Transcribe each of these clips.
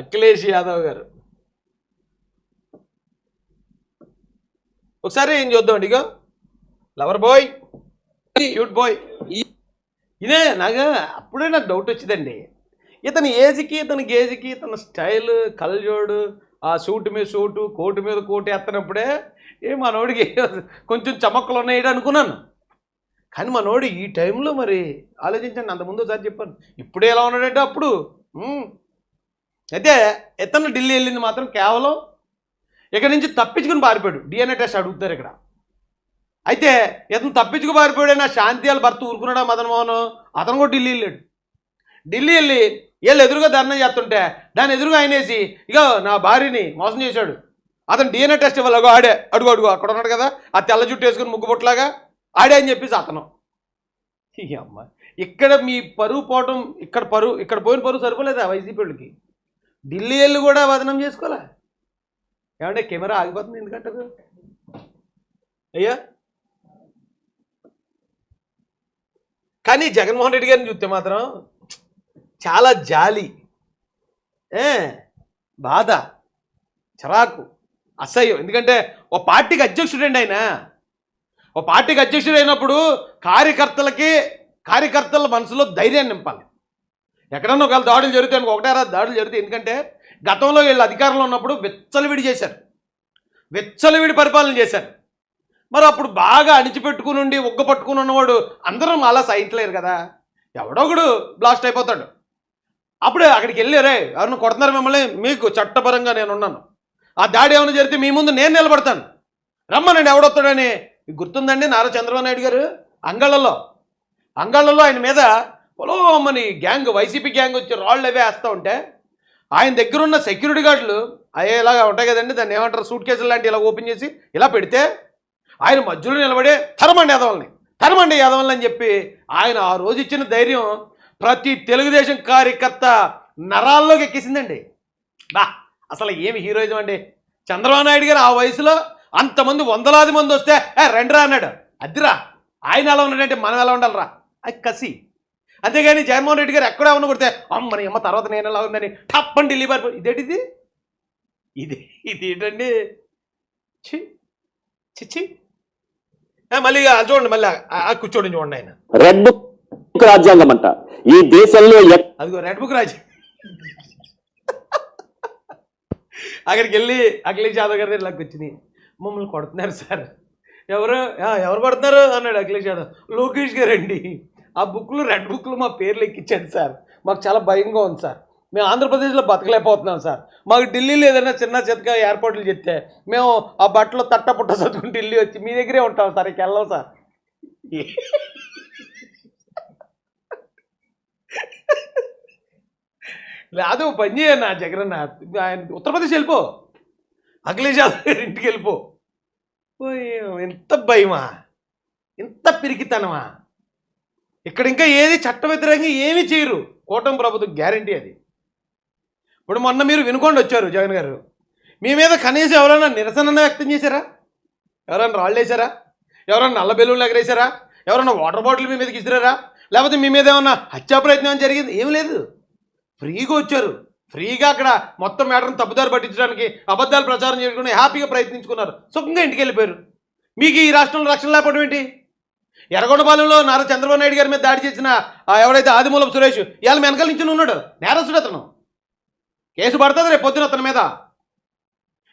అఖిలేష్ యాదవ్ గారు. ఒకసారి ఏం చూద్దామండి ఇగో. Lover boy. Cute boy. ఇదే నాకు అప్పుడే నాకు డౌట్ వచ్చిందండి. ఇతని ఏజ్కి ఇతని గేజ్కి ఇతని స్టైల్ కలజోడు ఆ సూట్ మీద సూటు కోటు మీద కోటు ఎత్తనప్పుడే ఏ మనోడికి కొంచెం చమక్కలు ఉన్నాయి అనుకున్నాను. కానీ మనోడు ఈ టైంలో మరి ఆలోచించండి అంతకుముందు ఒకసారి చెప్పాను. ఇప్పుడే ఎలా ఉన్నాడంటే అప్పుడు అయితే ఇతను ఢిల్లీ వెళ్ళింది మాత్రం కేవలం ఇక్కడ నుంచి తప్పించుకుని పారిపోయాడు. డిఎన్ఏ టెస్ట్ అడుగుతారు ఇక్కడ. అయితే ఇతను తప్పించుకు పారిపోయాడైనా శాంతి భర్త ఊరుకున్నాడా మదన్ మోహన్? అతను కూడా ఢిల్లీ వెళ్ళాడు. ఢిల్లీ వెళ్ళి వీళ్ళు ఎదురుగా ధర్నా చేస్తుంటే దాని ఎదురుగా ఆయనేసి ఇగో నా భార్యని మోసం చేశాడు. అతను డిఎన్ఏ టెస్ట్ ఇవ్వాలి ఆడే. అడుగు అడుగు అక్కడ ఉన్నాడు కదా ఆ తెల్ల జుట్టు వేసుకుని ముగ్గు పొట్లాగా ఆడే అని చెప్పేసి అతను. ఈ అమ్మ ఇక్కడ మీ పరువు పోవటం ఇక్కడ పరువు ఇక్కడ పోయిన పరువు సరిపోలేదా వైసీపీ వాళ్ళకి? ఢిల్లీ వెళ్ళి కూడా వదనం చేసుకోలే ఏమంటే కెమెరా ఆగిపోతుంది ఎందుకంటారు అయ్యా? కానీ జగన్మోహన్ రెడ్డి గారిని చూస్తే మాత్రం చాలా జాలి. ఏ? బాధ. చిరాకు. అసహ్యం. ఎందుకంటే ఓ పార్టీకి అధ్యక్షుడండి ఆయన. ఓ పార్టీకి అధ్యక్షుడు అయినప్పుడు కార్యకర్తలకి కార్యకర్తల మనసులో ధైర్యాన్ని నింపాలి. ఎక్కడన్నా ఒకవేళ దాడులు జరుగుతాయి ఒకటే రా దాడులు జరుగుతాయి ఎందుకంటే గతంలో వీళ్ళు అధికారంలో ఉన్నప్పుడు వెచ్చలవిడి చేశారు. వెచ్చలవిడి పరిపాలన చేశారు. మరి అప్పుడు బాగా అణిచిపెట్టుకుని ఉండి ఉగ్గ పట్టుకుని ఉన్నవాడు అందరం అలా సహించలేరు కదా. ఎవడో ఒకడు బ్లాస్ట్ అయిపోతాడు. అప్పుడు అక్కడికి వెళ్ళారే ఎవరిని కొడుతున్నారు మిమ్మల్ని? మీకు చట్టపరంగా నేను ఉన్నాను. ఆ దాడి ఏమైనా జరిగితే మీ ముందు నేను నిలబడతాను. రమ్మనండి ఎవడొస్తాడని గుర్తుందండి నారా చంద్రబాబు నాయుడు గారు అంగళ్ళలో అంగళ్ళలో ఆయన మీద పొలోమని గ్యాంగ్ వైసీపీ గ్యాంగ్ వచ్చి రాళ్ళు అవే వేస్తూ ఉంటే ఆయన దగ్గర ఉన్న సెక్యూరిటీ గార్డులు అయ్యే ఇలాగా ఉంటాయి కదండి దాన్ని ఏమంటారు సూట్ కేసులు లాంటి ఇలా ఓపెన్ చేసి ఇలా పెడితే ఆయన మధ్యలో నిలబడి తరమండి యాదవుల్ని తరమండి యాదవుల్ని అని చెప్పి ఆయన ఆ రోజు ఇచ్చిన ధైర్యం ప్రతి తెలుగుదేశం కార్యకర్త నరాల్లోకి ఎక్కేసిందండి. బా అసలు ఏమి హీరోయిజం అండి. చంద్రబాబు నాయుడు గారు ఆ వయసులో అంతమంది వందలాది మంది వస్తే ఏ అన్నాడు. అద్దిరా ఆయన ఎలా ఉన్నాడంటే మనం ఎలా ఉండాలిరా. అది కసి. అంతేగాని జగన్మోహన్ రెడ్డి గారు ఎక్కడ ఏమన్నా కొడితే అమ్మని అమ్మ తర్వాత నేను ఎలా ఉందని టప్పని ఢిల్లీ పారిపో ఇదేంటిది ఇది? ఇది ఏంటండి? చి చిచ్చి మళ్ళీ చూడండి మళ్ళీ కూర్చోండి చూడండి ఆయన. రెడ్ బుక్ రాజ్యాంగం అంట ఈ దేశంలో అదిగో రెడ్ బుక్ రాజు అక్కడికి వెళ్ళి అఖిలేష్ యాదవ్ గారి దగ్గరకు వచ్చినాయి మమ్మల్ని కొడుతున్నారు సార్. ఎవరు? "ఆ, ఎవరు కొడుతున్నారు? అన్నాడు అఖిలేష్ యాదవ్. లోకేష్ గారు అండి ఆ బుక్లు రెడ్ బుక్లు మా పేర్లు ఎక్కించండి సార్. మాకు చాలా భయంగా ఉంది సార్. మేము ఆంధ్రప్రదేశ్లో బతకలేకపోతున్నాం సార్. మాకు ఢిల్లీలో ఏదైనా చిన్న చితక ఏర్పాట్లు చెప్తే మేము ఆ బట్టలు తట్ట పుట్ట చదువుకుని ఢిల్లీ వచ్చి మీ దగ్గరే ఉంటాం సార్ ఇక వెళ్ళాం సార్. లేదు పని చేయన్న జగన్ ఆయన ఉత్తరప్రదేశ్ వెళ్ళిపో. అఖిలేష్ యాదవ్ గారి ఇంటికి వెళ్ళిపో. ఎంత భయమా. ఎంత పిరికితనమా. ఇక్కడ ఇంకా ఏది చట్ట వ్యతిరేకంగా ఏమీ చేయరు. కూటమి ప్రభుత్వం గ్యారంటీ అది. ఇప్పుడు మొన్న మీరు వినుకోండి వచ్చారు జగన్ గారు. మీ మీద కనీసం ఎవరైనా నిరసన వ్యక్తం చేశారా? ఎవరైనా రాళ్ళు వేసారా ఎవరైనా నల్ల బెలూన్లు ఎగరేసారా ఎవరైనా వాటర్ బాటిల్ మీ మీదకి ఇసిరారా? లేకపోతే మీ మీద ఏమన్నా హత్యా ప్రయత్నం జరిగింది? ఏం లేదు. ఫ్రీగా వచ్చారు. ఫ్రీగా అక్కడ మొత్తం మ్యాటర్ని తప్పుదారి పట్టించడానికి అబద్ధాలు ప్రచారం చేసుకుని హ్యాపీగా ప్రయత్నించుకున్నారు. సుఖంగా ఇంటికి వెళ్ళిపోయారు. మీకు ఈ రాష్ట్రంలో రక్షణ లేకపోవడం ఏంటి? ఎర్రగొండపాలెంలో నారా చంద్రబాబు నాయుడు గారి మీద దాడి చేసిన ఎవడైతే ఆదిమూలపు సురేష్ ఇవాళ వెనకాల నుంచి ఉన్నాడు. నేరస్తుడు అతను. కేసు పడుతుంది రేపు పొద్దున అతని మీద.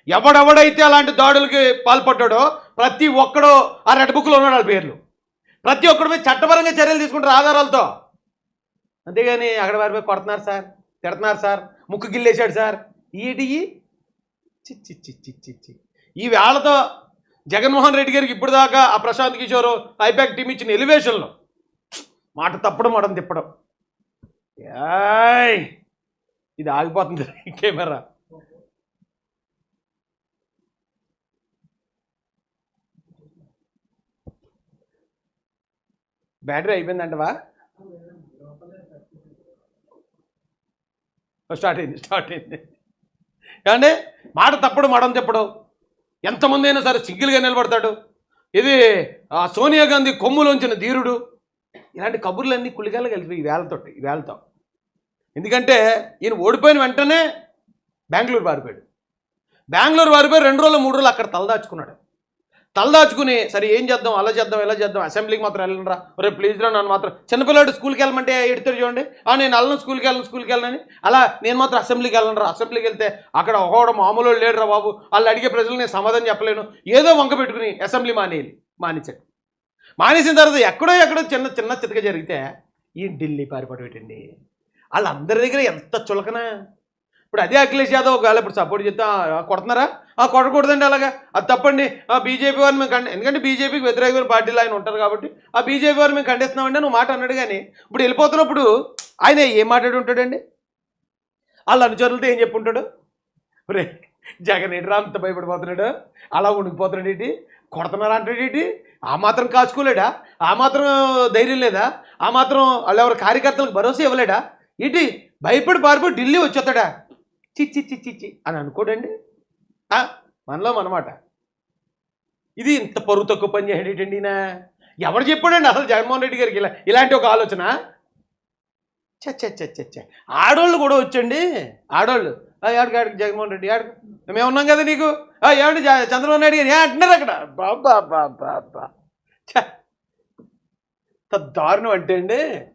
ఎవడెవడైతే అలాంటి దాడులకి పాల్పడ్డాడో ప్రతి ఒక్కడో ఆ రెడ్ బుక్లో ఉన్నాడు వాళ్ళ పేర్లు. ప్రతి ఒక్కడి మీద చట్టపరంగా చర్యలు తీసుకుంటారు ఆధారాలతో. అంతేగాని అక్కడ వారి మీద కొడుతున్నారు సార్ తిడుతున్నారు సార్ ముక్కు గిల్లేశాడు సార్. ఈటి చిచ్చి చిచ్చి చిచ్చి ఈ వేళతో జగన్మోహన్ రెడ్డి గారికి ఇప్పుడు దాకా ఆ ప్రశాంత్ కిషోర్ ఐపాక్ టీం ఇచ్చిన ఎలివేషన్లో మాట తప్పడం మాట తిప్పడం. యాయ్ ఇది ఆగిపోతుంది కెమెరా. బ్యాటరీ అయిపోయిందంటవా? స్టార్ట్ అయింది స్టార్ట్ అయింది. కానీ మాట తప్పడు మడం తిప్పడు. ఎంతమంది అయినా సరే సింగిల్గా నిలబడతాడు. ఇది ఆ సోనియా గాంధీ కొమ్ములోంచిన ధీరుడు. ఇలాంటి కబుర్లన్నీ కులికాలు కలిపి ఈ వేలతో ఈ వేలతో ఎందుకంటే ఈయన ఓడిపోయిన వెంటనే బెంగళూరు పారిపోయాడు బెంగళూరు పారిపోయి రెండు రోజులు మూడు రోజులు అక్కడ తలదాచుకున్నాడు. తలదాచుకుని సరే ఏం చేద్దాం? అలా చేద్దాం? ఎలా చేద్దాం? అసెంబ్లీకి మాత్రం వెళ్ళనరా. రే ప్లీజ్ రా నన్ను మాత్రం. చిన్నపిల్లాడు స్కూల్కి వెళ్ళమంటే ఎడతాడు చూడండి. ఆ నేను వెళ్ళను స్కూల్కి వెళ్ళను స్కూల్కి వెళ్ళనని అలా నేను మాత్రం అసెంబ్లీకి వెళ్ళను అసెంబ్లీకి వెళ్తే అక్కడ ఒకడు మామూలు లేడురా బాబు. వాళ్ళు అడిగే ప్రజలు నేను సమాధానం చెప్పలేను. ఏదో వంక పెట్టుకుని అసెంబ్లీ మానేయాలి మానేశాడు. మానేసిన తర్వాత ఎక్కడో ఎక్కడో చిన్న చిన్న చితక జరిగితే ఈ ఢిల్లీ పారిపోవడం ఏంటండి? వాళ్ళందరి దగ్గర ఎంత చులకన? ఇప్పుడు అదే అఖిలేష్ యాదవ్ ఒకవేళ ఇప్పుడు సపోర్ట్ చేస్తే కొడుతున్నారా? ఆ కొట్టకూడదండి అలాగా. అది తప్పండి. ఆ బీజేపీ వారిని మేము కండి ఎందుకంటే బీజేపీకి వ్యతిరేకమైన పార్టీలు ఆయన ఉంటారు కాబట్టి ఆ బీజేపీ వారిని మేము ఖండిస్తున్నామండి నువ్వు మాట అన్నాడు కానీ ఇప్పుడు వెళ్ళిపోతున్నప్పుడు ఆయన ఏం మాట్లాడి ఉంటాడండి? వాళ్ళ అనుచరులతో ఏం చెప్పుంటాడు? రే జగన్ ఏంటి అంత భయపడిపోతున్నాడు? అలా ఉండిపోతున్నాడు ఏంటి? కొడుతున్నారు అంటాడు ఏంటి? ఆ మాత్రం కాచుకోలేడా? ఆ మాత్రం ధైర్యం లేదా? ఆ మాత్రం వాళ్ళు ఎవరి కార్యకర్తలకు భరోసా ఇవ్వలేడా? ఏంటి? భయపడి పారిపోయి ఢిల్లీ వచ్చేస్తాడా? చిచ్చి చిచ్చి చిచ్చి అని అనుకోడండి. మనలో మనమాట ఇది ఇంత పరువు తక్కువ పని చేయడేటండి ఈయన? ఎవరు చెప్పాడండి అసలు జగన్మోహన్ రెడ్డి గారికి ఇలా ఇలాంటి ఒక ఆలోచన? చచ్చ ఆడోళ్ళు కూడా వచ్చండి. ఆడోళ్ళు. ఆ, ఏడకి జగన్మోహన్ రెడ్డి? ఏడకి మేము ఉన్నాం కదా నీకు? ఆ, ఏమండి జ- చంద్రబాబు నాయుడు గారు? ఏ అంటున్నారు అక్కడ? బాబా బాబా బా దారుణం అంటే అండి?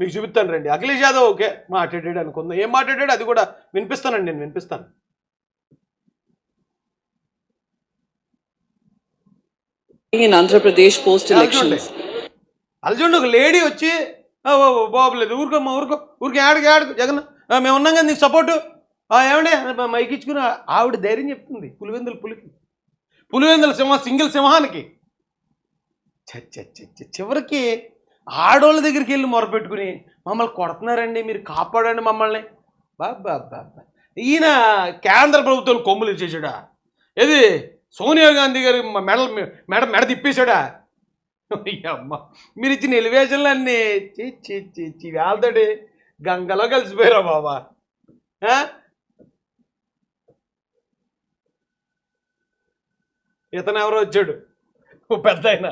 మీకు చూపిస్తాను రండి. అఖిలేష్ యాదవ్ ఓకే మాట్లాడాడు అనుకుందాం. ఏం మాట్లాడాడు? అది కూడా వినిపిస్తానండి నేను వినిపిస్తాను. In Andhra Pradesh post elections. ఒక లేడీ వచ్చి "ఆ, ఓ, ఓ, బాబు లేదు ఊరుకోమ్మా ఊరుకో. ఊరికి ఆడకు ఆడకు జగన్. మేము ఉన్నాం కదా నీకు సపోర్టు ఏమండే? మైక్ ఇచ్చుకుని ఆవిడ ధైర్యం చెప్తుంది పులివెందుల పులికి. పులివెందుల సింహ సింగిల్ సింహానికి. చివరికి ఆడోళ్ళ దగ్గరికి వెళ్ళి మొరపెట్టుకుని మమ్మల్ని కొడుతున్నారండి మీరు కాపాడండి మమ్మల్ని. బాబా బాబా ఈయన కేంద్ర ప్రభుత్వం కొమ్ములు ఇచ్చేసాడా? ఏది? సోనియా గాంధీ గారి మెడ మెడ మెడ తిప్పేశాడా? అమ్మ మీరు ఇచ్చిన ఎలివేషన్లన్నీ చి చీ చీ చి వేళ్తాడి గంగలో కలిసిపోయారా బాబా? ఇతను ఎవరో వచ్చాడు? పెద్ద ఆయన.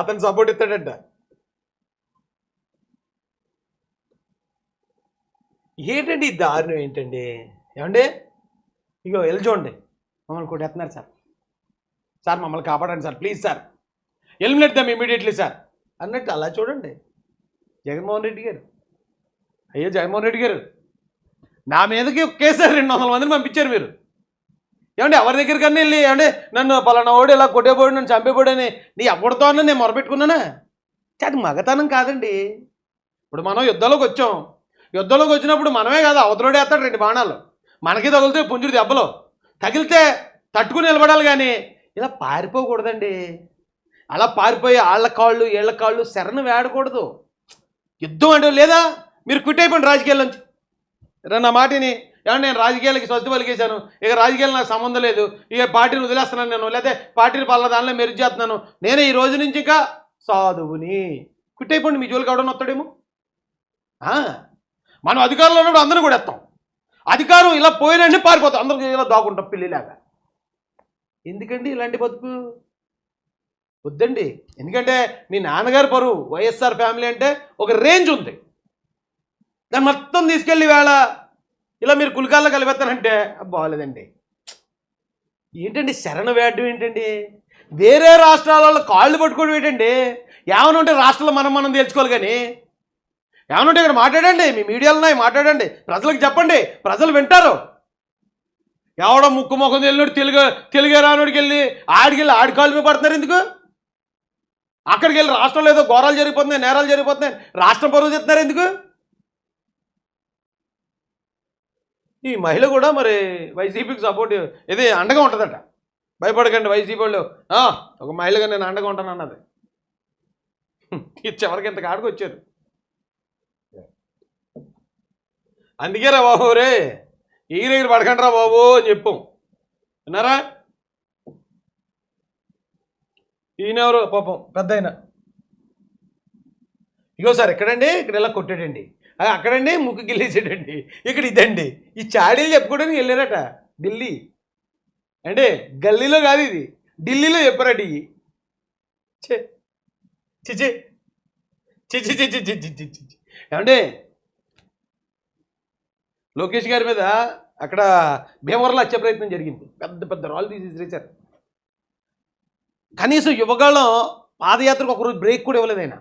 అతను సపోర్ట్ ఇస్తాడంట. ఏంటండి ఈ దారుణం ఏంటండి? ఏమండి? ఇగో వెళ్ళి చూడండి. మమ్మల్ని కొట్టేస్తున్నారు సార్. సార్ మమ్మల్ని కాపాడండి sir. Please sir eliminate them immediately sir అన్నట్టు అలా చూడండి. జగన్మోహన్ రెడ్డి గారు. అయ్యో జగన్మోహన్ రెడ్డి గారు. నా మీదకి ఒకేసారి రెండు వందల మందిని పంపించారు మీరు. ఏమండి ఎవరి దగ్గరికి వెళ్ళి ఏమండి నన్ను పలానా ఓడి ఇలా కొట్టేపోడు నన్ను చంపేపోడు అని నీ ఎవరితో అన్న నేను మొరపెట్టుకున్నానా? అది మగతనం కాదండి. ఇప్పుడు మనం యుద్ధంలోకి వచ్చాం. యుద్ధంలోకి వచ్చినప్పుడు మనమే కాదు అవతలోడే వేస్తాడు రెండు బాణాలు. మనకి తగిలితే పుంజుడు దెబ్బలు. తగిలితే తట్టుకుని నిలబడాలి కానీ ఇలా పారిపోకూడదండి. అలా పారిపోయి వాళ్ళ కాళ్ళు వీళ్ళ కాళ్ళు శరణు వేడకూడదు. యుద్ధం అంటే లేదా? మీరు క్విట్ అయిపోండి రాజకీయాల నుంచి. నా మాటిని. ఏమన్నా నేను రాజకీయాలకి స్వస్థ పలికేశాను. ఇక రాజకీయాలు నాకు సంబంధం లేదు. ఇక పార్టీని వదిలేస్తున్నాను నేను. లేకపోతే పార్టీని పల్ల దానిలో మెరుగు చేస్తున్నాను. నేను ఈ రోజు నుంచి ఇంకా సాధువుని. క్విట్ అయిపోండి మీ జోలికి అవడం వస్తాడేమో? మనం అధికారంలో ఉన్నప్పుడు అందరూ కూడా ఎత్తాం. అధికారం ఇలా పోయినంటే పారిపోతాం. అందరూ ఇలా దాకుంటాం పిల్లిలాగా. ఎందుకండి ఇలాంటి బతుకు? వద్దండి. ఎందుకంటే మీ నాన్నగారు పరువు వైఎస్ఆర్ ఫ్యామిలీ అంటే ఒక రేంజ్ ఉంది. దాన్ని మొత్తం తీసుకెళ్ళి వేళ ఇలా మీరు కులికాల్లో కలిపెత్తానంటే బాగాలేదండి ఏంటండి శరణ వేయడం ఏంటండి? వేరే రాష్ట్రాల కాళ్ళు పట్టుకోవడం ఏంటండి? ఏమైనా ఉంటే రాష్ట్రాలు మనం మనం తేల్చుకోవాలి కానీ. ఏమైనా ఉంటే ఇక్కడ మాట్లాడండి. మీ మీడియాలో మాట్లాడండి. ప్రజలకు చెప్పండి. ప్రజలు వింటారు. ఎవడో ముక్కు ముఖం తెలియడు తెలుగు తెలుగే రానుడికి వెళ్ళి ఆడికి వెళ్ళి ఆడి కాళ్ళు మీద పడుతున్నారు ఎందుకు? అక్కడికి వెళ్ళి రాష్ట్రంలో ఏదో ఘోరాలు జరిగిపోతున్నాయి నేరాలు జరిగిపోతున్నాయి రాష్ట్రం పరువు చెప్తున్నారు ఎందుకు? ఈ మహిళ కూడా మరి వైసీపీకి సపోర్ట్ ఇది అండగా ఉంటుందట. భయపడకండి వైసీపీ వాళ్ళు. ఒక మహిళగా నేను అండగా ఉంటాను అన్నది. చివరికి ఇంత కాడికి వచ్చారు. అందుకేరా బాబు రే. ఈ దగ్గర పడకండి రా బాబు అని చెప్పాం. విన్నారా? ఈయనెవరు? పాపం పెద్ద ఆయన ఇగో సార్ ఎక్కడండి? ఇక్కడ ఇలా కొట్టాడండి అక్కడండి ముక్కు గిల్లేసాడండి ఇక్కడ ఇదండి. ఈ చాడీలు చెప్పుకోవడానికి వెళ్ళారట ఢిల్లీ. అంటే గల్లీలో కాదు ఇది. ఢిల్లీలో చెప్పారట ఇవి చే చిచి చిచి చిచి చిచి చిచి ఏమంటే లోకేష్ గారి మీద అక్కడ భీమవరంలో వచ్చే ప్రయత్నం జరిగింది. పెద్ద పెద్ద రాళ్ళు తీసి విసిరేశారు. కనీసం యువగాళ్ళం పాదయాత్రకు ఒకరోజు బ్రేక్ కూడా ఇవ్వలేదు ఆయన.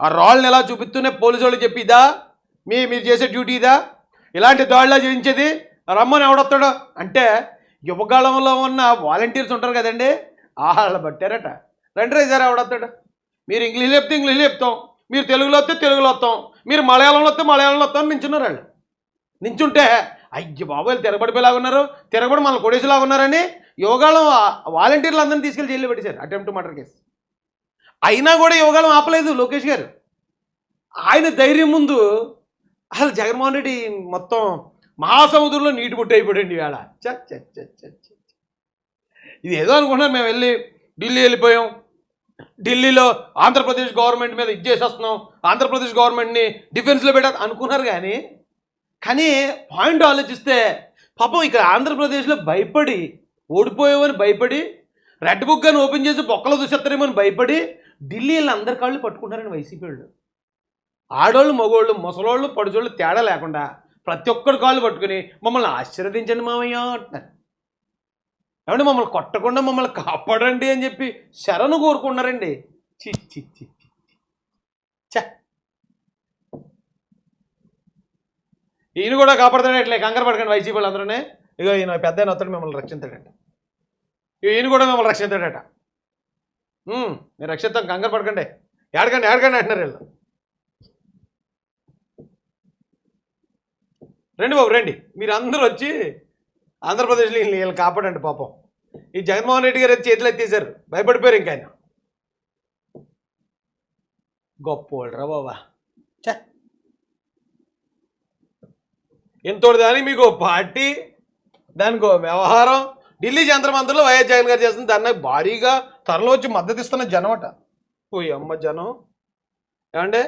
ఆ రాళ్ళని ఎలా చూపిస్తూనే పోలీసు వాళ్ళు చెప్పి ఇదా మీ మీరు చేసే డ్యూటీ ఇదా? ఇలాంటి దాడిలా చేయించేది? రమ్మని ఎవడొస్తాడో అంటే యువగాళంలో ఉన్న వాలంటీర్స్ ఉంటారు కదండి వాళ్ళు పట్టారట. రండి రే సార్ ఎవడొస్తాడు మీరు ఇంగ్లీష్ చెప్తే ఇంగ్లీష్ చెప్తాం మీరు తెలుగులో వస్తే తెలుగులో వస్తాం. మీరు మలయాళంలో వస్తే మలయాళంలో వస్తాం మించున్నారు వాళ్ళు. నించుంటే అయ్య బాబోయ్ తిరగబడిపోయేలాగా ఉన్నారు తిరగబడి మన కొడేసేలాగా ఉన్నారని యోగాళం వాలంటీర్లు అందరినీ తీసుకెళ్ళి జైల్లో పెట్టేశారు అటెంప్ట్ మర్డర్ కేసు. అయినా కూడా యోగాళం ఆపలేదు లోకేష్ గారు. ఆయన ధైర్యం ముందు అసలు జగన్మోహన్ రెడ్డి మొత్తం మహాసముద్రంలో నీటి బుట్ట అయిపోయాడు ఇవాళ చ ఇది ఏదో అనుకుంటున్నారు మేము వెళ్ళి ఢిల్లీ వెళ్ళిపోయాం. ఢిల్లీలో ఆంధ్రప్రదేశ్ గవర్నమెంట్ మీద ఇచ్చేసేస్తున్నాం ఆంధ్రప్రదేశ్ గవర్నమెంట్ని డిఫెన్స్లో పెట్టారు అనుకున్నారు కానీ కానీ పాయింట్ ఆలోచిస్తే పాపం ఇక్కడ ఆంధ్రప్రదేశ్లో భయపడి ఓడిపోయామని భయపడి రెడ్ బుక్ అని ఓపెన్ చేసి బొక్కలు దూసేస్తారేమో అని భయపడి ఢిల్లీ వెళ్ళి అందరి కాళ్ళు పట్టుకుంటారని వైసీపీ వాళ్ళు. ఆడోళ్ళు మగోళ్ళు ముసలోళ్ళు పడుచోళ్ళు తేడా లేకుండా ప్రతి ఒక్కరి కాళ్ళు పట్టుకుని మమ్మల్ని ఆశీర్వదించండి మామయ్య అంటున్నారు. ఏమంటే మమ్మల్ని కొట్టకుండా మమ్మల్ని కాపాడండి అని చెప్పి శరణు కోరుకున్నారండి చి చి చి చి. ఛ. ఈయన కూడా కాపాడుతాడు ఇట్లా కంగారు పడకండి వైసీపీ వాళ్ళందరూనే. ఇగో ఈయన పెద్ద అతడు మిమ్మల్ని రక్షించాడట. ఇగో ఈయన కూడా మిమ్మల్ని రక్షించాడట. మీరు రక్షిస్తాం కంగారు పడకండి. ఏడకండి ఏడకండి అంటున్నారు వీళ్ళు. రండి బాబు రండి. మీరు అందరూ వచ్చి ఆంధ్రప్రదేశ్లో వీళ్ళని వీళ్ళని కాపాడండి పాపం. ఈ జగన్మోహన్ రెడ్డి గారు అయితే చేతులు ఎత్తేసారు భయపడిపోయారు ఇంకా ఆయన. గొప్పోళ్ళరా బాబా. చ ఎంతోటి దానికి మీకు పార్టీ దానికి వ్యవహారం. ఢిల్లీ జంతరమంతలో వైఎస్ జగన్ గారు చేస్తుంది దాన్ని భారీగా త్వరలో వచ్చి మద్దతు ఇస్తున్న జనం అట. ఓ అమ్మ జనం. ఏమంటే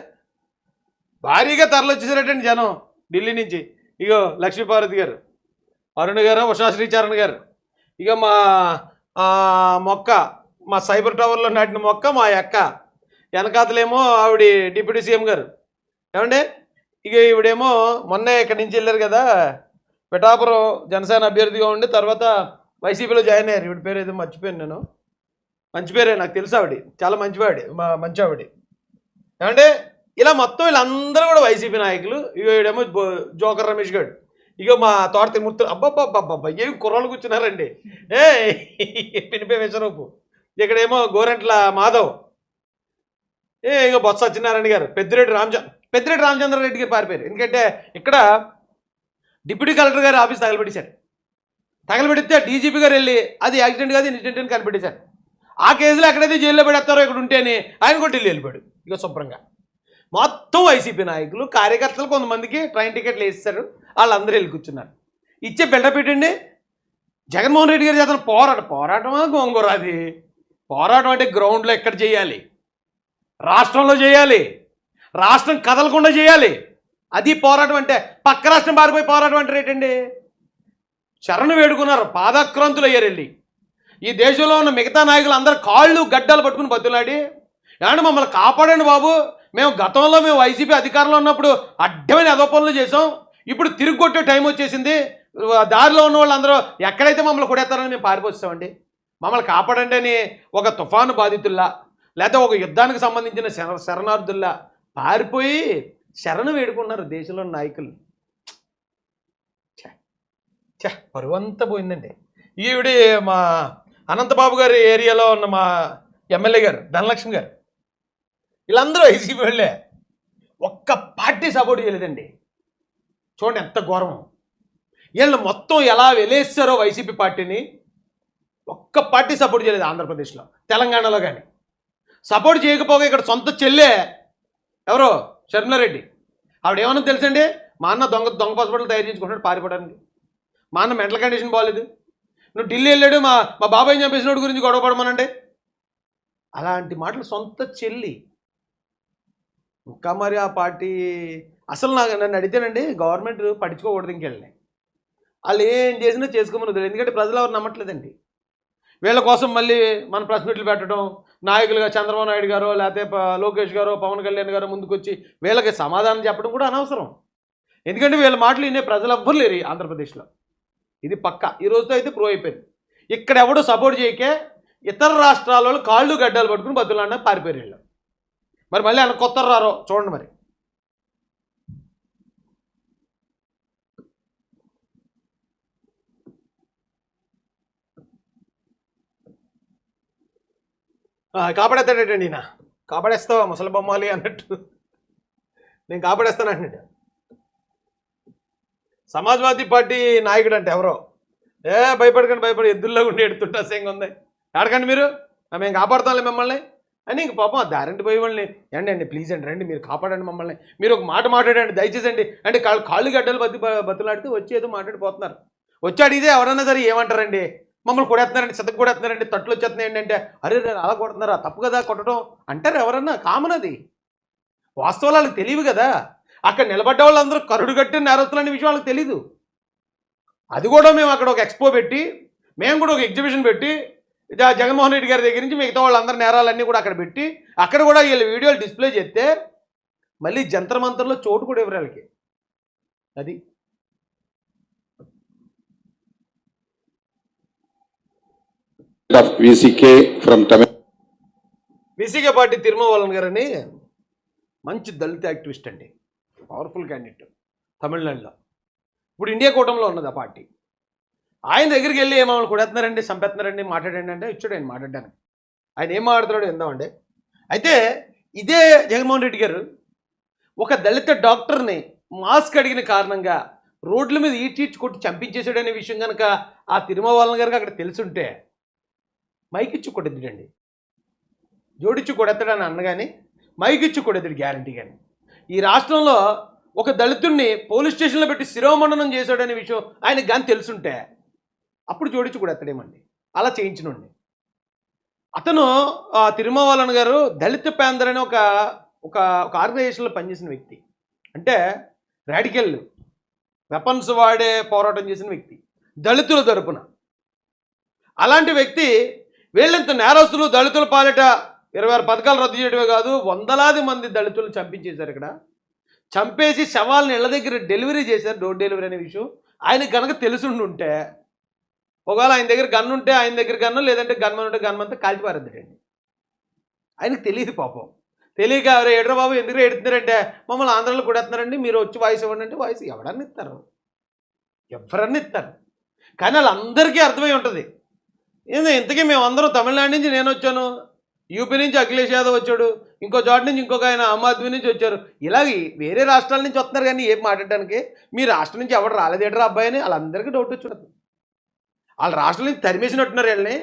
భారీగా తరలి వచ్చేసారటండి జనం ఢిల్లీ నుంచి. ఇగో లక్ష్మీపార్వతి గారు అరుణ్ గారు ఉషా శ్రీచరణ్ గారు. ఇక మా మొక్క మా సైబర్ టవర్లో నాటిన మొక్క మా అక్క. వెనకాతలేమో ఆవిడ డిప్యూటీ సీఎం గారు. ఏమండి? ఇక ఇవిడేమో మొన్నే ఇక్కడి నుంచి వెళ్ళారు కదా పిఠాపురం జనసేన అభ్యర్థిగా ఉండి తర్వాత వైసీపీలో జాయిన్ అయ్యారు. ఇవిడ పేరు ఏదో మర్చిపోయాను నేను. మంచి పేరే నాకు తెలుసు ఆవిడ. చాలా మంచివాడి మా మంచి ఆవిడ. ఏమంటే ఇలా మొత్తం వీళ్ళందరూ కూడా వైసీపీ నాయకులు. ఇక ఈడేమో జోకర్ రమేష్ గారు. ఇక మా తోట తిరుమూర్తులు అబ్బాబ్బాబ్బా ఏం కుర్రలు కూర్చున్నారండి? ఏ పినిపే విశ్వరూపు ఇక్కడేమో గోరెంట్ల మాధవ్. ఏ ఇక బొత్స సత్యనారాయణ గారు పెద్దిరెడ్డి రామచంద్ర పెద్దిరెడ్డి రామచంద్రారెడ్డి గారు పారిపోయారు ఎందుకంటే ఇక్కడ డిప్యూటీ కలెక్టర్ గారు ఆఫీస్ తగలబెట్టేశారు తగలబెడితే డీజీపీ గారు వెళ్ళి అది యాక్సిడెంట్ కాదు ఇన్సిడెంట్ అని కనిపెట్టేశారు. ఆ కేసులో ఎక్కడైతే జైల్లో పెడతారో ఇక్కడ ఉంటేనే ఆయన కూడా ఢిల్లీ వెళ్ళిపోయాడు. ఇక శుభ్రంగా. మొత్తం వైసీపీ నాయకులు కార్యకర్తలు కొంతమందికి ట్రైన్ టికెట్లు వేస్తారు వాళ్ళందరూ వెళ్ళి కూర్చున్నారు. ఇచ్చే బిల్డప్ ఏంటండి జగన్మోహన్ రెడ్డి గారి చేతన పోరాటం పోరాటమా గోంగూర అది? పోరాటం అంటే గ్రౌండ్లో ఎక్కడ చేయాలి? రాష్ట్రంలో చేయాలి? రాష్ట్రం కదలకుండా చేయాలి. అది పోరాటం అంటే పక్క రాష్ట్రం పారిపోయి పోరాటం అంటే ఏంటండి? శరణు వేడుకున్నారు పాదాక్రాంతులు అయ్యారండి ఈ దేశంలో ఉన్న మిగతా నాయకులు అందరు కాళ్ళు గడ్డలు పట్టుకుని బతులాడి ఏమంటే మమ్మల్ని కాపాడండి బాబు. మేము గతంలో మేము వైసీపీ అధికారంలో ఉన్నప్పుడు అడ్డమైన అదోపనలు చేసాం ఇప్పుడు తిరిగొట్టే టైం వచ్చేసింది. దారిలో ఉన్న వాళ్ళందరూ ఎక్కడైతే మమ్మల్ని కొడేస్తారని మేము పారిపోస్తామండి. మమ్మల్ని కాపాడండి అని ఒక తుఫాను బాధితుల్లా లేకపోతే ఒక యుద్ధానికి సంబంధించిన శర శరణార్థుల్లా పారిపోయి శరణు వేడుకున్నారు దేశంలో నాయకులు. ఛ, ఛ, పరువంతా పోయిందండి. ఈవిడి మా అనంతబాబు గారి ఏరియాలో ఉన్న మా ఎమ్మెల్యే గారు ధనలక్ష్మి గారు. వీళ్ళందరూ వైసీపీ వెళ్ళే. ఒక్క పార్టీ సపోర్ట్ చేయలేదండి. చూడండి ఎంత ఘోరం. వీళ్ళు మొత్తం ఎలా వెలేస్తారో వైసీపీ పార్టీని ఒక్క పార్టీ సపోర్ట్ చేయలేదు ఆంధ్రప్రదేశ్లో తెలంగాణలో కానీ. సపోర్ట్ చేయకపోగా ఇక్కడ సొంత చెల్లె ఎవరో? షర్మిలారెడ్డి. ఆవిడ ఏమన్నా తెలుసండి? మా అన్న దొంగ దొంగ పాస్పోర్ట్లు తయారు చేసుకుంటున్నాడు పారిపోవడానికి. మా అన్న మెంటల్ కండిషన్ బాగాలేదు నువ్వు ఢిల్లీ వెళ్ళాడు మా మా బాబాయ్ చంపేసినోడి గురించి గొడవ పడమనండి. అలాంటి మాటలు సొంత చెల్లి. ఇంకా మరి ఆ పార్టీ అసలు నాకు నన్ను అడిగితేనండి గవర్నమెంట్ పట్టించుకోకూడదు ఇంకెళ్ళి వాళ్ళు ఏం చేసినా చేసుకోమని ఎందుకంటే ప్రజలు ఎవరు నమ్మట్లేదండి. వీళ్ళ కోసం మళ్ళీ మన ప్రెస్ మీట్లు పెట్టడం నాయకులుగా చంద్రబాబు నాయుడు గారో లేకపోతే లోకేష్ గారో పవన్ కళ్యాణ్ గారో ముందుకొచ్చి వీళ్ళకి సమాధానం చెప్పడం కూడా అనవసరం. ఎందుకంటే వీళ్ళ మాటలు వినే ప్రజలు ఎవ్వరు లేరు ఆంధ్రప్రదేశ్లో. ఇది పక్క. ఈ రోజుతో అయితే ప్రూవ్ అయిపోయింది. ఇక్కడ ఎవడో సపోర్ట్ చేయకే ఇతర రాష్ట్రాల వాళ్ళు కాళ్ళు గడ్డలు పట్టుకుని బతులాడినా పారిపోయారు మరి మళ్ళీ ఆయన కొత్త రారో? చూడండి మరి ఆ, కాపాడేస్తాడటండి ఈయన కాపాడేస్తావా ముసలి బొమ్మాలి అన్నట్టు. నేను కాపాడేస్తాను సమాజ్వాదీ పార్టీ నాయకుడు అంటే ఎవరో. ఏ భయపడకండి భయపడి ఎద్దుల్లో ఉండి ఎడుతుంటా సేంగా ఉంది. ఆడకండి మీరు. మేము కాపాడుతాంలే మిమ్మల్ని. అని ఇంక పాపం ఆ పోయి వాళ్ళని అండి అండి ప్లీజ్ అండి రండి మీరు కాపాడండి మమ్మల్ని. మీరు ఒక మాట మాట్లాడండి దయచేసి అండి అంటే కాళ్ళు కాళ్ళు గడ్డలు బతి బతులాడితే వచ్చి ఏదో మాట్లాడిపోతున్నారు. వచ్చి అడిగితే ఎవరన్నా సరే ఏమంటారండి? మమ్మల్ని కొడేస్తున్నారండి చెత్తకు కొడేస్తున్నారండి తట్లు వచ్చేస్తున్నాయండి అంటే అరే రే, అలా కొడుతున్నారా? తప్పు కదా కొట్టడం. అంటారు ఎవరన్నా? కామన్ అది. వాస్తవాలు వాళ్ళకి తెలియవు కదా. అక్కడ నిలబడ్డ వాళ్ళందరూ కరుడు కట్టిన నేరస్తులు అనే విషయం వాళ్ళకి తెలీదు. అది కూడా మేము అక్కడ ఒక ఎక్స్పో పెట్టి మేము కూడా ఒక ఎగ్జిబిషన్ పెట్టి జగన్మోహన్ రెడ్డి గారి దగ్గర నుంచి మిగతా వాళ్ళందరి నేరాలన్నీ కూడా అక్కడ పెట్టి అక్కడ కూడా వీళ్ళ వీడియోలు డిస్ప్లే చేస్తే మళ్ళీ జంతర్ మంతర్లో చోటు కూడా ఇవ్వరు వాళ్ళకి. అది. VCK VCK from party Thirumavalavan గారని మంచి దళిత యాక్టివిస్ట్ అండి. పవర్ఫుల్ క్యాండిడేట్ తమిళనాడులో. ఇప్పుడు ఇండియా కూటమిలో ఉన్నది ఆ పార్టీ. ఆయన దగ్గరికి వెళ్ళి ఏమన్నా కొడేస్తున్నారండి చంపేస్తున్నారండి మాట్లాడండి అంటే ఇచ్చాడు ఆయన మాట్లాడడానికి. ఆయన ఏం మాట్లాడుతున్నాడో ఎందామండి అయితే ఇదే జగన్మోహన్ రెడ్డి గారు ఒక దళిత డాక్టర్ని మాస్క్ అడిగిన కారణంగా రోడ్ల మీద ఈడ్చీడ్చి కొట్టి చంపించేశాడు అనే విషయం కనుక ఆ తిరుమలవలన్ గారికి అక్కడ తెలుసుంటే మైక్ ఇచ్చి జోడిచ్చు జోడించి కొడతాడని అన్నగాని మైక్ ఇచ్చి కొడతాడు గ్యారంటీ కానీ ఈ రాష్ట్రంలో ఒక దళితుడిని పోలీస్ స్టేషన్లో పెట్టి శిరోమండనం చేశాడనే విషయం ఆయనకు కానీ తెలుసుంటే అప్పుడు జోడించి కొడతాడేమండి అలా చేయించినండి అతను ఆ, గారు దళిత పేందర్ అనే ఒక ఒక ఒక ఆర్గనైజేషన్లో పనిచేసిన వ్యక్తి. అంటే రాడికల్ వెపన్స్ వాడే పోరాటం చేసిన వ్యక్తి. దళితుల తరపున. అలాంటి వ్యక్తి వీళ్ళంత నేరస్తులు దళితుల పాలిట ఇరవై ఆరు పథకాలు రద్దు చేయడమే కాదు వందలాది మంది దళితులను చంపించేశారు ఇక్కడ. చంపేసి శవాలను ఇళ్ళ దగ్గర డెలివరీ చేశారు డోర్ డెలివరీ అనే విషయం. ఆయన కనుక తెలుసుండి ఉంటే ఒకవేళ ఆయన దగ్గర గన్ ఉంటే ఆయన దగ్గర గన్ను లేదంటే గన్మన్ ఉంటే గన్మన్ అంతా ఆయనకు తెలియదు పాపం. తెలియక ఎవరు ఏడ్రా బాబు ఎందుకు ఎడుతున్నారంటే మమ్మల్ని ఆంధ్రలో కొడేస్తున్నారండి మీరు వచ్చి వాయిస్ ఇవ్వండి అంటే వాయిస్ ఎవడన్నా ఇస్తారు. ఎవరన్నా ఇస్తారు. కానీ వాళ్ళందరికీ అర్థమై ఉంటుంది. ఏందో ఇంతకీ మేము తమిళనాడు నుంచి నేను వచ్చాను? యూపీ నుంచి అఖిలేష్ యాదవ్ వచ్చాడు. ఇంకో చోట నుంచి ఇంకొక ఆయన ఆమ్ ఆద్మీ నుంచి వచ్చారు. ఇలాగ వేరే రాష్ట్రాల నుంచి వస్తున్నారు కానీ ఏం మాట్లాడడానికి మీ రాష్ట్రం నుంచి ఎవరు రాలేదేటరా అబ్బాయి అని వాళ్ళందరికీ డౌట్ వచ్చి వాళ్ళ రాష్ట్రం నుంచి తరిమేసినట్టున్నారు వీళ్ళని.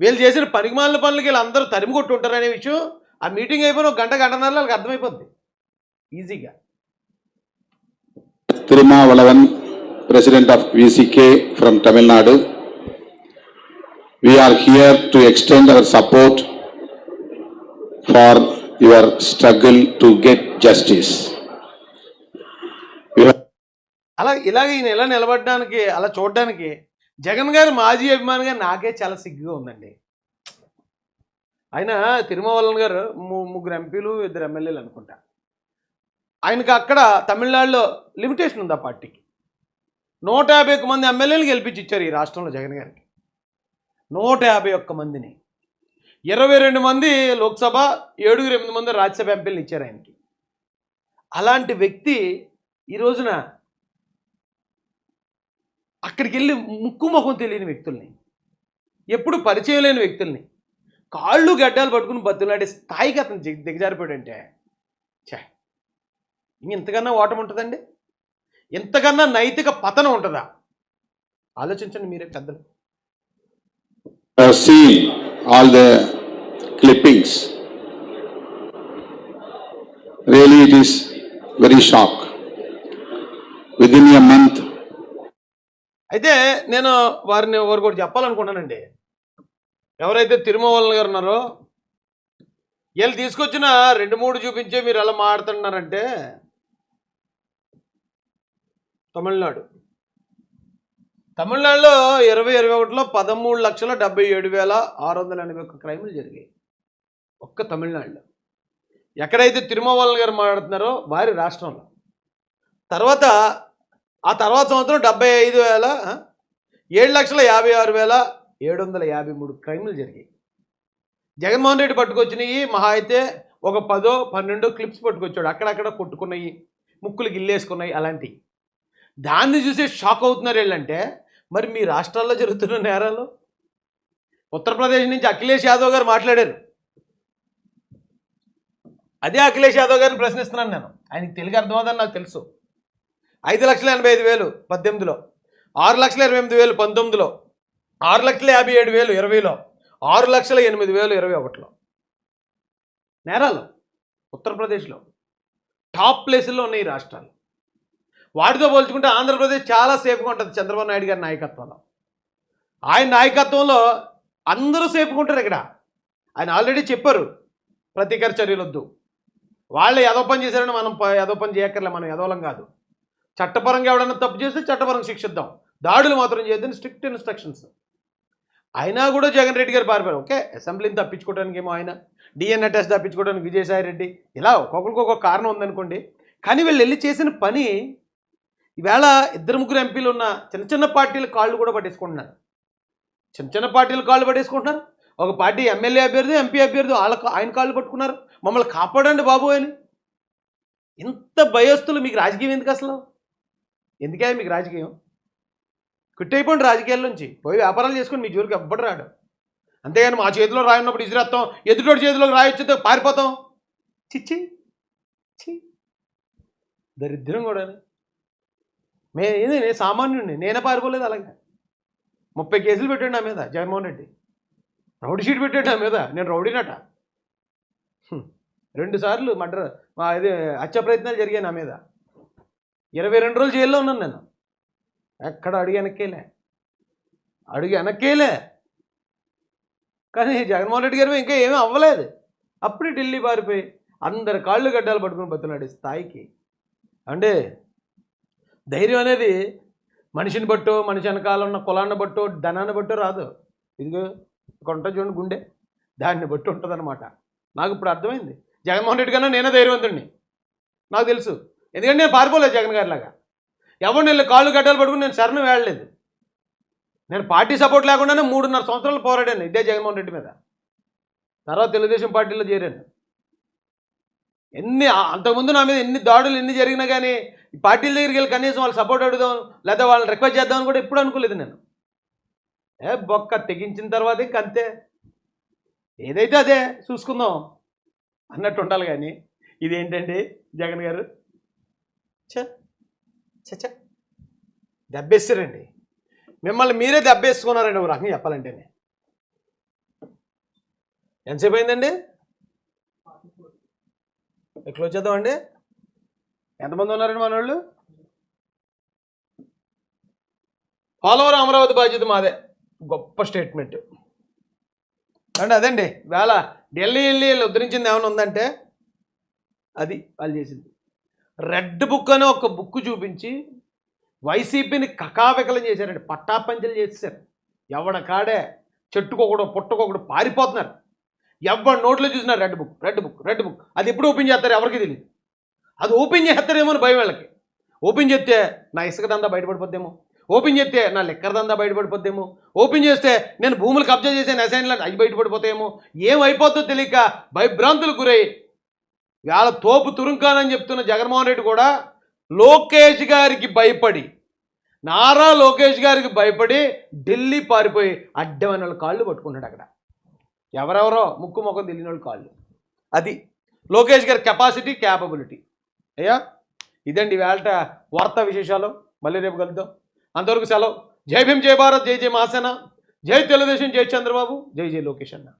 వీళ్ళు చేసిన పనికిమాలిన పనులకి వీళ్ళందరూ తరిమి కొట్టుంటారు అనే విషయం ఆ మీటింగ్ అయిపోయిన ఒక గంట గంటన్నర వాళ్ళకి అర్థమైపోద్ది. ఈజీగా Thirumavalavan president of VCK from Tamil Nadu We are here to extend our support for your struggle to get justice. అలా ఇలాగ ఈయన ఇలా నిలబడడానికి అలా చూడడానికి జగన్ గారి మాజీ అభిమానిగా నాకే చాలా సిగ్గుగా ఉందండి. ఆయన తిరుమవల్లన్ గారు ము- ముగ్గురు ఎంపీలు ఇద్దరు ఎమ్మెల్యేలు అనుకుంటా. ఆయనకి అక్కడ తమిళనాడులో లిమిటేషన్ ఉంది ఆ పార్టీకి? నూట యాభై మంది ఎమ్మెల్యేలు గెలిపించి ఇచ్చారు ఈ రాష్ట్రంలో జగన్ గారికి. నూట యాభై ఒక్క మందిని. ఇరవై రెండు మంది లోక్సభ ఏడుగురు ఎనిమిది మంది రాజ్యసభ ఎంపీలు ఇచ్చారు ఆయనకి. అలాంటి వ్యక్తి ఈ రోజున అక్కడికి వెళ్ళి ముక్కు ముఖం తెలియని వ్యక్తుల్ని ఎప్పుడు పరిచయం లేని వ్యక్తుల్ని కాళ్ళు గడ్డాలు పట్టుకుని బతులాడే స్థాయికి అతను దిగజారిపోయాడంటే చే ఇంతకన్నా ఓటమి ఉంటుందండి? ఇంతకన్నా నైతిక పతనం ఉంటుందా? ఆలోచించండి మీరే పెద్దలు. Uh, have seen all the clippings. Really, it is very shock. Within a month, అయితే నేను వారిని వారు కూడా చెప్పాలనుకున్నానండి ఎవరైతే తిరుమల గారు ఉన్నారో వీళ్ళు తీసుకొచ్చిన రెండు మూడు చూపించే మీరు ఎలా మాడుతున్నారంటే తమిళనాడు తమిళనాడులో ఇరవై ఇరవై ఒకటిలో పదమూడు లక్షల డెబ్బై ఏడు వేల ఆరు వందల ఎనభై ఒక్క క్రైములు జరిగాయి. ఒక్క తమిళనాడులో. ఎక్కడైతే తిరుమవల్ గారు మాట్లాడుతున్నారో వారి రాష్ట్రంలో. తర్వాత ఆ తర్వాత సంవత్సరం డెబ్బై ఐదు వేల ఏడు లక్షల యాభై ఆరు వేల ఏడు వందల యాభై మూడు క్రైములు జరిగాయి. జగన్మోహన్ రెడ్డి పట్టుకొచ్చినవి మహా అయితే ఒక పదో పన్నెండో క్లిప్స్ పట్టుకొచ్చాడు. అక్కడక్కడ కొట్టుకున్నాయి ముక్కులు గిల్లేసుకున్నాయి అలాంటివి దాన్ని చూసి షాక్ అవుతున్నారు వీళ్ళంటే మరి మీ రాష్ట్రాల్లో జరుగుతున్న నేరాలు? ఉత్తరప్రదేశ్ నుంచి అఖిలేష్ యాదవ్ గారు మాట్లాడారు. అదే అఖిలేష్ యాదవ్ గారిని ప్రశ్నిస్తున్నాను నేను. ఆయనకి తెలుగు అర్థమవుతుందని నాకు తెలుసు. ఐదు లక్షల ఎనభై ఐదు వేలు పద్దెనిమిదిలో ఆరు లక్షల ఇరవై ఎనిమిది వేలు పంతొమ్మిదిలో ఆరు లక్షల యాభై ఏడు వేలు ఇరవైలో ఆరు లక్షల ఎనిమిది వేలు ఇరవై ఒకటిలో. నేరాలు ఉత్తరప్రదేశ్లో టాప్ ప్లేసుల్లో ఉన్నాయి ఈ రాష్ట్రాలు. వాటితో పోల్చుకుంటే ఆంధ్రప్రదేశ్ చాలా సేఫ్గా ఉంటుంది చంద్రబాబు నాయుడు గారి నాయకత్వంలో. ఆయన నాయకత్వంలో అందరూ సేఫ్గా ఉంటారు ఇక్కడ. ఆయన ఆల్రెడీ చెప్పారు ప్రతీకార చర్యలు వద్దు వాళ్ళు ఏదో పని చేశారని మనం ప- ఏదో పని చేయక్కర్లే మనం ఎదవలం కాదు. చట్టపరంగా ఎవడన్నా తప్పు చేస్తే చట్టపరంగా శిక్షిద్దాం. దాడులు మాత్రం చేయొద్దని స్ట్రిక్ట్ ఇన్స్ట్రక్షన్స్. అయినా కూడా జగన్ రెడ్డి గారు పారిపోయారు. ఓకే అసెంబ్లీని తప్పించుకోవడానికి ఏమో ఆయన డిఎన్ఏ టెస్ట్ తప్పించుకోవడానికి విజయసాయి రెడ్డి. ఇలా ఒక్కొక్కరికి ఒక్కొక్క కారణం ఉందనుకోండి. కానీ వీళ్ళు వెళ్ళి చేసిన పని ఈవేళ ఇద్దరు ముగ్గురు ఎంపీలు ఉన్న చిన్న చిన్న పార్టీల కాళ్ళు కూడా పట్టేసుకుంటున్నారు. చిన్న చిన్న పార్టీలు కాళ్ళు పట్టేసుకుంటున్నారు. ఒక పార్టీ ఎమ్మెల్యే అభ్యర్థి ఎంపీ అభ్యర్థి వాళ్ళ ఆయన కాళ్ళు పట్టుకున్నారు. మమ్మల్ని కాపాడండి బాబు అని. ఇంత భయస్తులు మీకు రాజకీయం ఎందుకు అసలు? ఎందుకే మీకు రాజకీయం? కుట్టయిపోండి రాజకీయాల నుంచి. పోయి వ్యాపారాలు చేసుకొని మీ జోలికి ఎవ్వడు రాడు. అంతేగాని మా చేతిలో రాయన్నప్పుడు ఇసిరేస్తాం ఎదుటోడి చేతిలోకి రాయొచ్చితే పారిపోతాం. చిచ్చి చి దరిద్రం కూడా మే ఏది నేను సామాన్యుడిని నేనే పారిపోలేదు అలాగే. ముప్పై కేసులు పెట్టాడు నా మీద జగన్మోహన్ రెడ్డి. రౌడీ షీట్ పెట్టాడు నా మీద నేను రౌడీనట. రెండుసార్లు రెండు మర్డర్ ఇది హత్య ప్రయత్నాలు జరిగాయి నా మీద. ఇరవై రెండు రోజులు జైల్లో ఉన్నాను నేను. ఎక్కడ అడిగి వెనక్కేలే. అడిగి వెనక్కేలే. కానీ జగన్మోహన్ రెడ్డి గారు ఇంకా ఏమీ అవ్వలేదు. అప్పుడే ఢిల్లీ పారిపోయి అందరు కాళ్ళు గడ్డాలు పట్టుకుని బతున్నాడు స్థాయికి. అంటే ధైర్యం అనేది మనిషిని బట్టో మనిషి వెనకాల ఉన్న కులాన్ని బట్టో ధనాన్ని బట్టో రాదు. ఇదిగో కొంట చూడండి గుండె. దాన్ని బట్టి ఉంటుందన్నమాట. నాకు ఇప్పుడు అర్థమైంది. జగన్మోహన్ రెడ్డి కన్నా నేనే ధైర్యవంతుడిని నాకు తెలుసు. ఎందుకంటే నేను పారిపోలేదు జగన్ గారిలాగా ఎవరు నేను కాళ్ళు గడ్డలు పడుకుని నేను శరణం వేయలేదు. నేను పార్టీ సపోర్ట్ లేకుండానే మూడున్నర సంవత్సరాలు పోరాడాను ఇదే జగన్మోహన్ రెడ్డి మీద. తర్వాత తెలుగుదేశం పార్టీలో చేరాను. ఎన్ని అంతకుముందు నా మీద ఎన్ని దాడులు ఎన్ని జరిగినా కానీ పార్టీల దగ్గరికి వెళ్ళి కనీసం వాళ్ళు సపోర్ట్ అడుగుదాం లేదా వాళ్ళని రిక్వెస్ట్ చేద్దామని కూడా ఎప్పుడు అనుకోలేదు నేను. ఏ బొక్క తెగించిన తర్వాత ఇంక అంతే. ఏదైతే అదే చూసుకుందాం అన్నట్టు ఉండాలి కానీ. ఇదేంటండి జగన్ గారు? చ చ దెబ్బేస్తారండి. మిమ్మల్ని మీరే దెబ్బేసుకున్నారండి ఒక రకంగా చెప్పాలంటేనే. ఎంతసేపు అయిందండి? క్లోజ్ చేద్దామండి? ఎంతమంది ఉన్నారండి మన వాళ్ళు ఫాలోవర్ అమరావతి బాధ్యత మాదే. గొప్ప స్టేట్మెంట్ అంటే అదండి వేళ ఢిల్లీ వెళ్ళి వీళ్ళు ఉద్ధరించింది ఏమైనా ఉందంటే అది వాళ్ళు చేసింది. రెడ్ బుక్ అని ఒక బుక్ చూపించి వైసీపీని కకావికలం చేశారండి. పట్టాపంచలు చేసేసారు. ఎవడ కాడే చెట్టుకొకడు పుట్టకొకడు పారిపోతున్నారు. ఎవడ నోట్లో చూసినారు red book red book red book. అది ఎప్పుడు ఓపెన్ చేస్తారు ఎవరికి తెలియదు అది ఓపెన్ చేస్తారేమో అని భయం వీళ్ళకి. ఓపెన్ చేస్తే నా ఇసుక దందా బయటపడిపోద్దేమో? ఓపెన్ చేస్తే నా లెక్కర్ దందా బయటపడిపోద్దేమో? ఓపెన్ చేస్తే నేను భూములు కబ్జా చేసే అసైన్లు అవి బయటపడిపోతాయేమో? ఏమైపోతుందో తెలియక భయభ్రాంతులు గురై వాళ్ళ తోపు తురుంకానని చెప్తున్న జగన్మోహన్ రెడ్డి కూడా లోకేష్ గారికి భయపడి నారా లోకేష్ గారికి భయపడి ఢిల్లీ పారిపోయి అడ్డమైన వాళ్ళ కాళ్ళు పట్టుకున్నాడు అక్కడ. ఎవరెవరో ముక్కు ముఖం తెలియని వాళ్ళు కాళ్ళు. అది లోకేష్ గారి కెపాసిటీ క్యాపబిలిటీ అయ్యా ఇదండి వేళ వార్తా విశేషాలు. మళ్ళీ రేపు కలుద్దాం. అంతవరకు సెలవు. జై భీమ్ జై భారత్ జై జై మాసేన. జై తెలుగుదేశం జై చంద్రబాబు. జై జై లోకేష్ అన్న.